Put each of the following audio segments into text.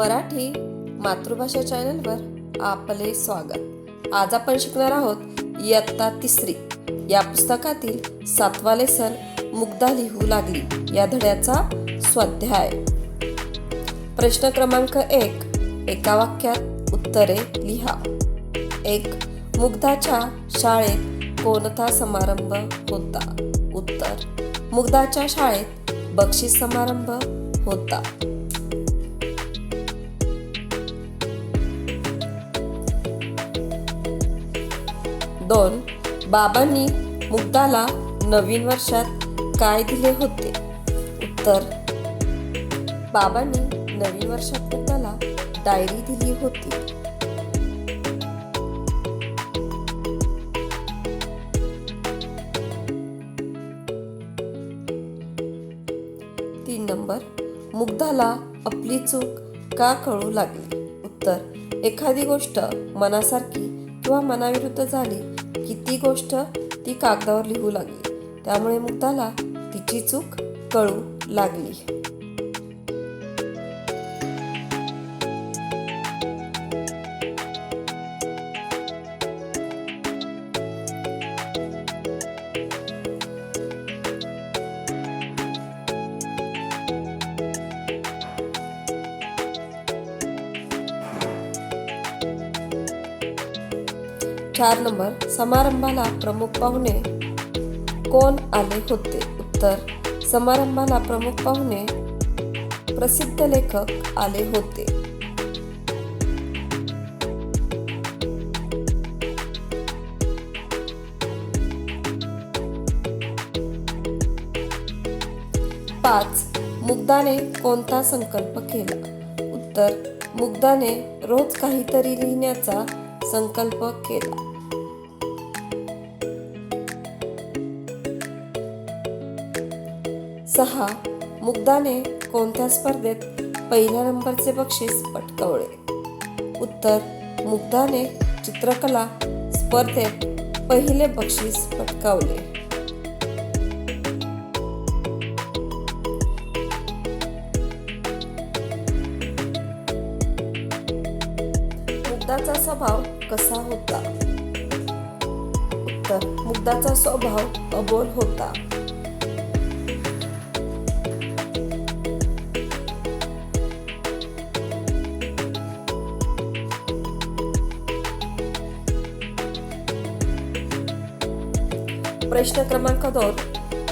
मराठी मातृभाषा चॅनलवर आपले स्वागत. आज आपण शिकणार आहोत इयत्ता तिसरी. या पुस्तकातील सातवा लेसन मुग्धा लिहू लागली या धड्याचा स्वाध्याय. प्रश्न क्रमांक एक एका वाक्यात उत्तरे लिहा. एक मुग्धाच्या शाळेत कोणता समारंभ होता? उत्तर मुग्धाच्या शाळेत बक्षीस समारंभ होता. दोन बाबांनी मुग्धाला नवीन वर्षात काय दिले होते? उत्तर बाबांनी नवीन वर्षात मुक्ताला डायरी दिली होती. तीन नंबर मुग्धाला आपली चूक का कळू लागली? उत्तर एखादी गोष्ट मनासारखी किंवा मनाविरुद्ध झाली की ती गोष्ट ती कागदावर लिहू लागली. त्यामुळे मुक्ताला तिची चूक कळू लागली. चार नंबर समारंभाला प्रमुख पाहुणे कोण आले होते? उत्तर समारंभाला प्रमुख पाहुणे प्रसिद्ध लेखक आले होते. पाच मुग्धाने कोणता संकल्प केला? उत्तर मुग्धाने रोज काहीतरी लिहिण्याचा संकल्प केला. सहा. मुग्धाने कोणत्या स्पर्धेत पहिल्या नंबरचे बक्षीस पटकवले? उत्तर मुग्धाने चित्रकला स्पर्धेत पहिले बक्षीस पटकावले. मुग्धाचा स्वभाव कसा होता? उत्तर मुग्धाचा स्वभाव अबोल होता. प्रश्न क्रमांक दोन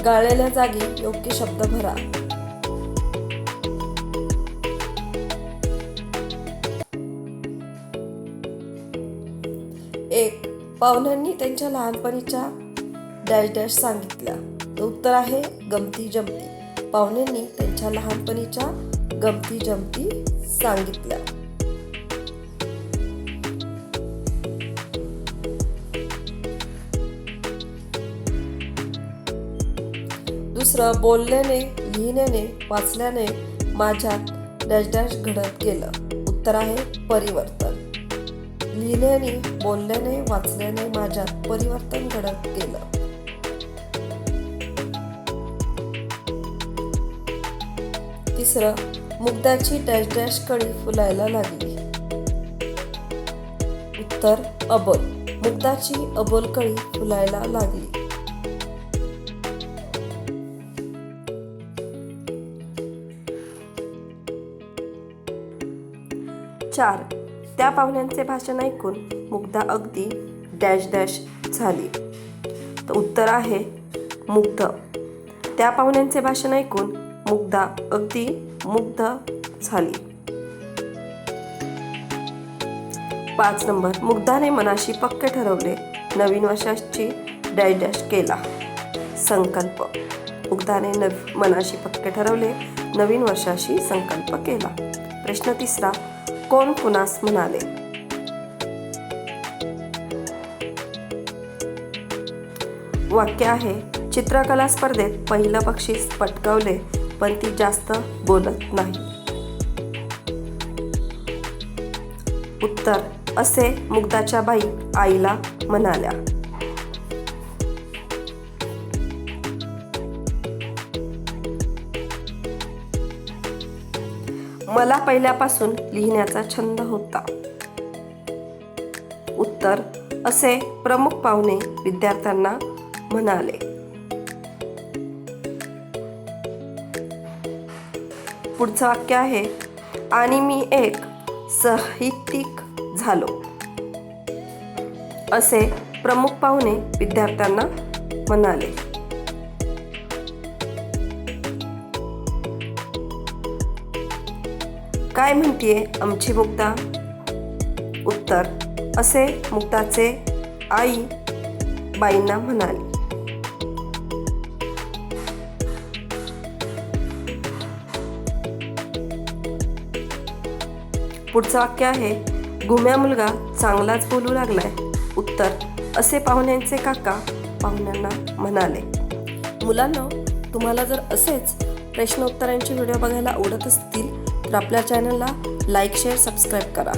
गाळलेल्या जागी योग्य शब्द भरा. एक पाहुण्यांनी त्यांच्या लहानपणीच्या डॅश डॅश सांगितल्या. तर उत्तर आहे गमती जमती. पाहुण्यांनी त्यांच्या लहानपणीच्या गमती जमती सांगितल्या. दुसरं बोलल्याने लिहिण्याने वाचल्याने माझ्यात डॅश डॅश घडत गेलं. उत्तर आहे परिवर्तन. लिहिण्याने बोलल्याने वाचल्याने माझ्यात परिवर्तन घडत गेलं. तिसरं मुग्धाची डॅश डॅश कळी फुलायला लागली. उत्तर अबोल. मुग्धाची अबोल कळी फुलायला लागली. चार त्या पाहुण्यांचे भाषण ऐकून मुग्धा अगदी डॅश डॅश झाली. तर उत्तर आहे मुग्ध. त्या पाहुण्यांचे भाषण ऐकून मुग्धा अगदी मुग्ध झाली. पाच नंबर. मुग्धाने मनाशी पक्के ठरवले. नवीन वर्षाची डॅश डॅश केला. संकल्प. मुग्धाने नव मनाशी पक्के ठरवले. नवीन वर्षाशी संकल्प केला. प्रश्न तिसरा. कोण कुणास म्हणाले? वाक्य आहे चित्रकला स्पर्धेत पहिलं बक्षीस पटकावले पण ती जास्त बोलत नाही. उत्तर असे मुग्धाच्या बाई आईला म्हणाल्या. मला पहिल्यापासून लिहिण्याचा छंद होता. उत्तर असे प्रमुख पाहुणे विद्यार्थ्यांना म्हणाले. पुढचं वाक्य आहे आणि मी एक साहित्यिक झालो. असे प्रमुख पाहुणे विद्यार्थ्यांना म्हणाले. काय म्हणतीये आमची मुक्ता? उत्तर असे मुक्ताचे आई बाईंना म्हणाली. पुढचं वाक्य आहे घुम्या मुलगा चांगलाच बोलू लागलाय. उत्तर असे पाहुण्यांचे काका पाहुण्यांना म्हणाले. मुलांना तुम्हाला जर असेच प्रश्नोत्तरांचे व्हिडिओ बघायला आवडत असतील तर आपल्या चॅनलला लाईक शेअर सबस्क्राईब करा.